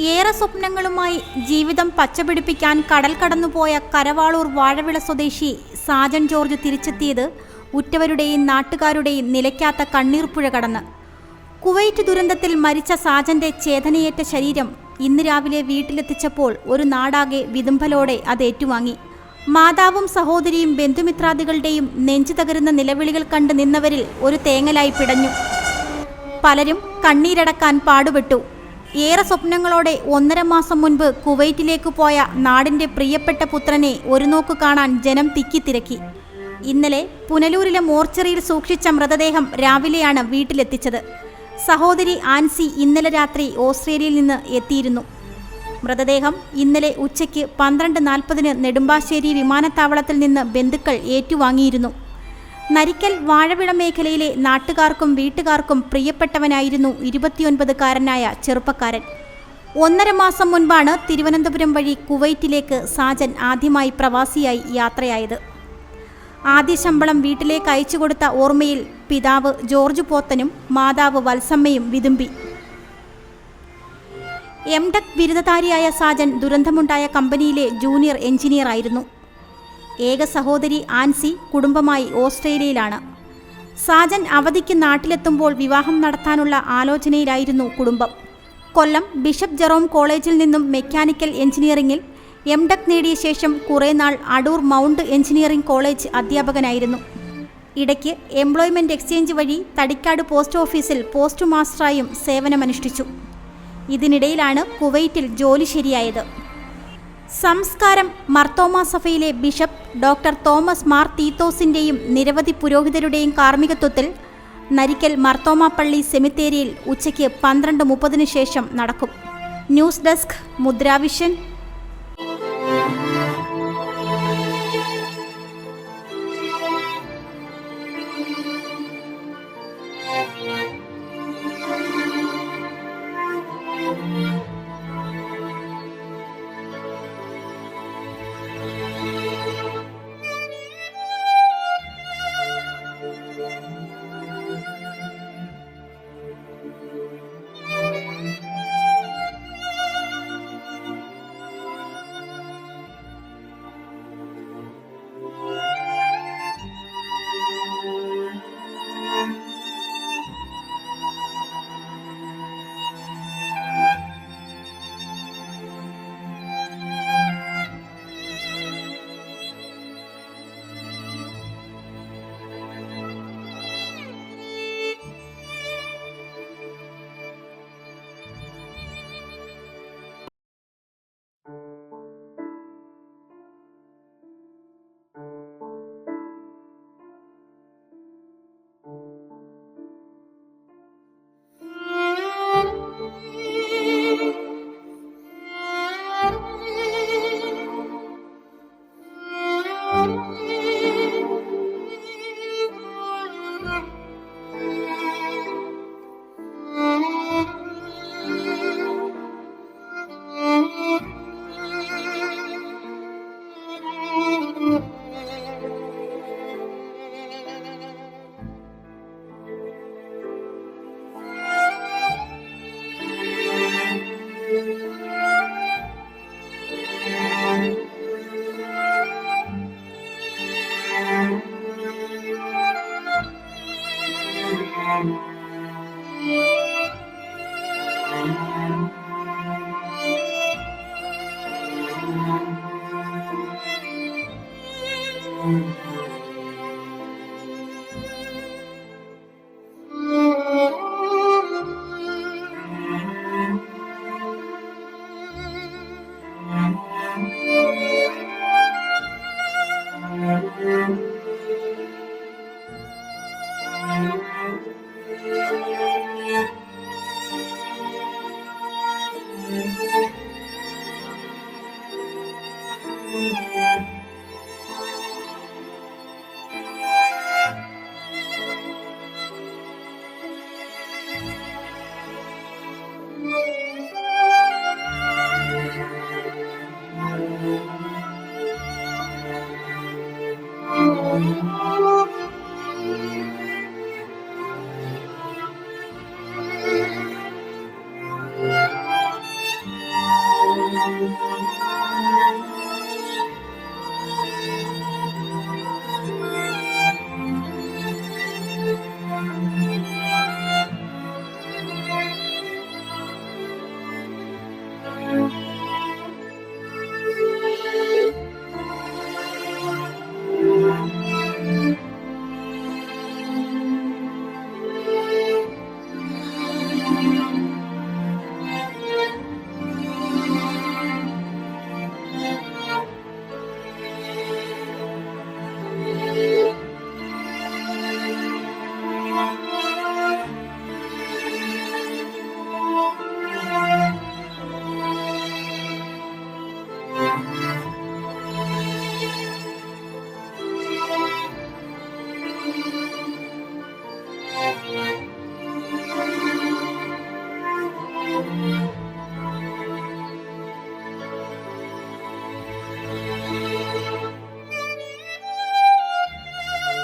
ഏറെ സ്വപ്നങ്ങളുമായി ജീവിതം പച്ചപിടിപ്പിക്കാൻ കടൽ കടന്നുപോയ കരവാളൂർ വാഴവിള സ്വദേശി സാജൻ ജോർജ് തിരിച്ചെത്തിയത് ഉറ്റവരുടെയും നാട്ടുകാരുടെയും നിലയ്ക്കാത്ത കണ്ണീർപ്പുഴ കടന്ന്. കുവൈറ്റ് ദുരന്തത്തിൽ മരിച്ച സാജന്റെ ചേതനയേറ്റ ശരീരം ഇന്ന് രാവിലെ വീട്ടിലെത്തിച്ചപ്പോൾ ഒരു നാടാകെ വിതുമ്പലോടെ അത് ഏറ്റുവാങ്ങി. മാതാവും സഹോദരിയും ബന്ധുമിത്രാദികളുടെയും നെഞ്ചു തകരുന്ന നിലവിളികൾ കണ്ട് നിന്നവരിൽ ഒരു തേങ്ങലായി പിടഞ്ഞു. പലരും കണ്ണീരടക്കാൻ പാടുപെട്ടു. ഏറെ സ്വപ്നങ്ങളോടെ ഒന്നര മാസം മുൻപ് കുവൈറ്റിലേക്ക് പോയ നാടിന്റെ പ്രിയപ്പെട്ട പുത്രനെ ഒരു നോക്ക് കാണാൻ ജനം തിക്കിത്തിരക്കി ഇന്നലെ പുനലൂരിലെ മോർച്ചറിയിൽ സൂക്ഷിച്ച മൃതദേഹം രാവിലെയാണ് വീട്ടിലെത്തിച്ചത്. സഹോദരി ആൻസി ഇന്നലെ രാത്രി ഓസ്ട്രേലിയയിൽ നിന്ന് എത്തിയിരുന്നു. മൃതദേഹം ഇന്നലെ ഉച്ചയ്ക്ക് പന്ത്രണ്ട് നാൽപ്പതിന് നെടുമ്പാശ്ശേരി വിമാനത്താവളത്തിൽ നിന്ന് ബന്ധുക്കൾ ഏറ്റുവാങ്ങിയിരുന്നു. നരിക്കൽ വാഴവിള മേഖലയിലെ നാട്ടുകാർക്കും വീട്ടുകാർക്കും പ്രിയപ്പെട്ടവനായിരുന്നു ഇരുപത്തിയൊൻപതുകാരനായ ചെറുപ്പക്കാരൻ. ഒന്നര മാസം മുൻപാണ് തിരുവനന്തപുരം വഴി കുവൈറ്റിലേക്ക് സാജൻ ആദ്യമായി പ്രവാസിയായി യാത്രയായത്. ആദ്യ ശമ്പളം വീട്ടിലേക്ക് അയച്ചു കൊടുത്ത ഓർമ്മയിൽ പിതാവ് ജോർജ് പോത്തനും മാതാവ് വത്സമ്മയും വിതുമ്പി. എംടെക് ബിരുദധാരിയായ സാജൻ ദുരന്തമുണ്ടായ കമ്പനിയിലെ ജൂനിയർ എഞ്ചിനീയർ ആയിരുന്നു ഏക സഹോദരി ആൻസി കുടുംബമായി ഓസ്ട്രേലിയയിലാണ്. സാജൻ അവധിക്ക് നാട്ടിലെത്തുമ്പോൾ വിവാഹം നടത്താനുള്ള ആലോചനയിലായിരുന്നു കുടുംബം. കൊല്ലം ബിഷപ്പ് ജെറോം കോളേജിൽ നിന്നും മെക്കാനിക്കൽ എഞ്ചിനീയറിംഗിൽ എം ടെക് നേടിയ ശേഷം കുറേ നാൾ അടൂർ മൗണ്ട് എഞ്ചിനീയറിംഗ് കോളേജ് അധ്യാപകനായിരുന്നു. ഇടയ്ക്ക് എംപ്ലോയ്മെന്റ് എക്സ്ചേഞ്ച് വഴി തടിക്കാട് പോസ്റ്റ് ഓഫീസിൽ പോസ്റ്റ് മാസ്റ്ററായും സേവനമനുഷ്ഠിച്ചു. ഇതിനിടയിലാണ് കുവൈറ്റിൽ ജോലി ശരിയായത്. സംസ്കാരം മർത്തോമ സഭയിലെ ബിഷപ്പ് ഡോക്ടർ തോമസ് മാർ തീത്തോസിന്റെയും നിരവധി പുരോഹിതരുടെയും കാർമ്മികത്വത്തിൽ നരിക്കൽ മർത്തോമ പള്ളി സെമിത്തേരിയിൽ ഉച്ചയ്ക്ക് പന്ത്രണ്ട് മുപ്പതിനു ശേഷം നടക്കും. News desk Mudravision